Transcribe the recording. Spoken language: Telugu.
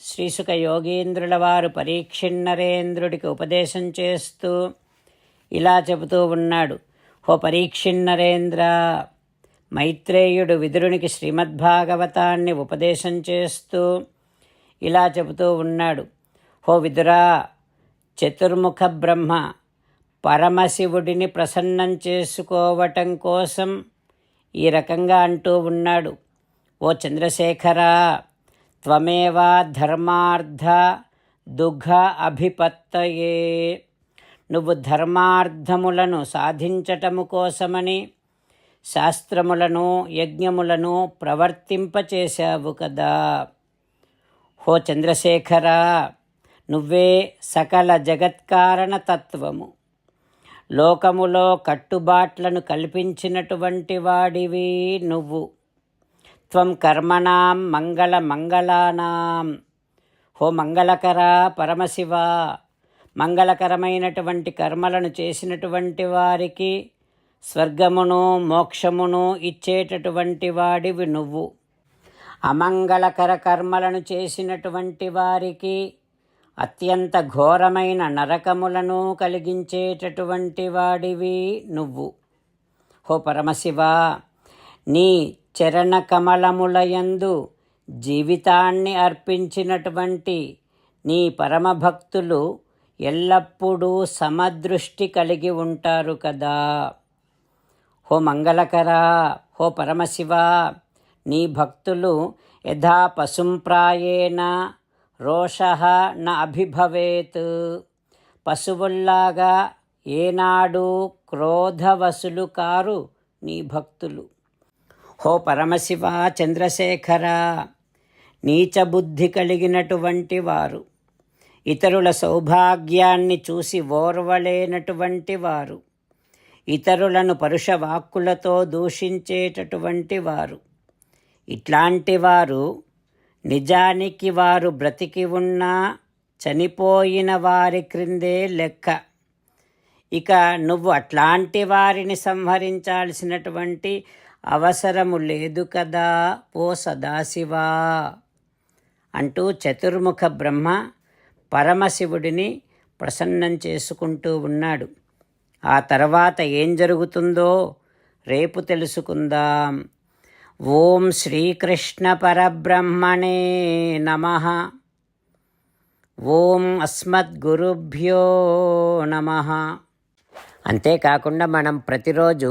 శ్రీసుక యోగీంద్రుల వారు పరీక్షిన్నరేంద్రుడికి ఉపదేశం చేస్తూ ఇలా చెబుతూ ఉన్నాడు. ఓ పరీక్షిన్నరేంద్ర మైత్రేయుడు విదురునికి శ్రీమద్భాగవతాన్ని ఉపదేశం చేస్తూ ఇలా చెబుతూ ఉన్నాడు. హో విదురా చతుర్ముఖ బ్రహ్మ పరమశివుడిని ప్రసన్నం చేసుకోవటం కోసం ఈ రకంగా అంటూ ఉన్నాడు. ఓ చంద్రశేఖరా త్వమేవా ధర్మార్థ దుఃఖ అభిపత్తయే నువ్వు ధర్మార్థములను సాధించటము కోసమని శాస్త్రములను యజ్ఞములను ప్రవర్తింపచేశావు కదా. హో చంద్రశేఖర నువ్వే సకల జగత్కారణ తత్వము లోకములో కట్టుబాట్లను కల్పించినటువంటి వాడివి నువ్వు. త్వం కర్మణాం మంగళ మంగళానాం హో మంగళకర పరమశివ మంగళకరమైనటువంటి కర్మలను చేసినటువంటి వారికి స్వర్గమును మోక్షమును ఇచ్చేటటువంటి వాడివి నువ్వు. అమంగళకర కర్మలను చేసినటువంటి వారికి అత్యంత ఘోరమైన నరకములను కలిగించేటటువంటి వాడివి నువ్వు. హో పరమశివ నీ చరణకమలములయందు జీవితాన్ని అర్పించినటువంటి నీ పరమభక్తులు ఎల్లప్పుడూ సమదృష్టి కలిగి ఉంటారు కదా. హో మంగళకర హో పరమశివ నీ భక్తులు యథా పశుంప్రాయేణ రోష న అభిభవేత్. పశువుల్లాగా ఏనాడు క్రోధవసులు కారు నీ భక్తులు. హో పరమశివ చంద్రశేఖర నీచబుద్ధి కలిగినటువంటి వారు. ఇతరుల సౌభాగ్యాన్ని చూసి ఓర్వలేనటువంటి వారు. ఇతరులను పరుష వాక్కులతో దూషించేటటువంటి వారు. ఇట్లాంటి వారు నిజానికి వారు బ్రతికి ఉన్నా చనిపోయిన వారి క్రిందే లెక్క. ఇక నువ్వు అట్లాంటి వారిని సంహరించాల్సినటువంటి అవసరము లేదు కదా ఓ సదాశివా! అంటూ చతుర్ముఖ బ్రహ్మ పరమశివుడిని ప్రసన్నం చేసుకుంటూ ఉన్నాడు. ఆ తర్వాత ఏం జరుగుతుందో రేపు తెలుసుకుందాం. ఓం శ్రీకృష్ణ పరబ్రహ్మణే నమ. ఓం అస్మద్గురుభ్యో నమ. అంతేకాకుండా మనం ప్రతిరోజు